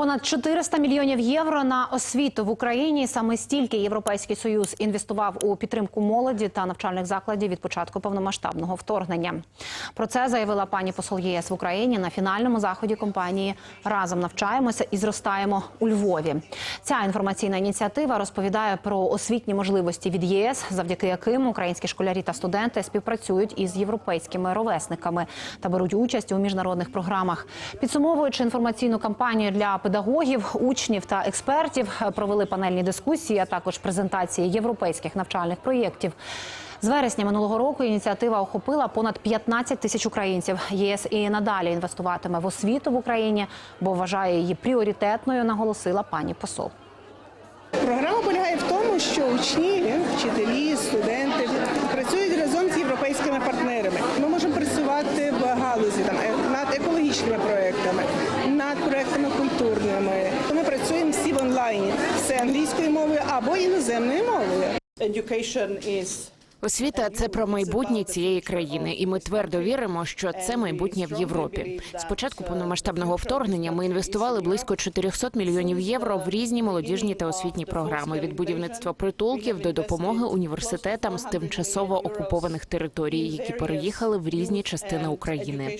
Понад 400 мільйонів євро на освіту в Україні. Саме стільки Європейський союз інвестував у підтримку молоді та навчальних закладів від початку повномасштабного вторгнення. Про це заявила пані посол ЄС в Україні на фінальному заході компанії Разом навчаємося і зростаємо у Львові. Ця інформаційна ініціатива розповідає про освітні можливості від ЄС, завдяки яким українські школярі та студенти співпрацюють із європейськими ровесниками та беруть участь у міжнародних програмах. Підсумовуючи інформаційну кампанію для педагогів, учнів та експертів, провели панельні дискусії, а також презентації європейських навчальних проєктів. З вересня минулого року ініціатива охопила понад 15 тисяч українців. ЄС і надалі інвестуватиме в освіту в Україні, бо вважає її пріоритетною, наголосила пані посол. Програма полягає в тому, що учні, вчителі, студенти працюють разом з європейськими партнерами. Ми можемо працювати в галузі там е, над екологічними проектами, над проектами культурними. Ми працюємо всі в онлайні, все англійською мовою або іноземною мовою. Освіта це про майбутнє цієї країни, і ми твердо віримо, що це майбутнє в Європі. З початку повномасштабного вторгнення ми інвестували близько 400 мільйонів євро в різні молодіжні та освітні програми від будівництва притулків до допомоги університетам з тимчасово окупованих територій, які переїхали в різні частини України.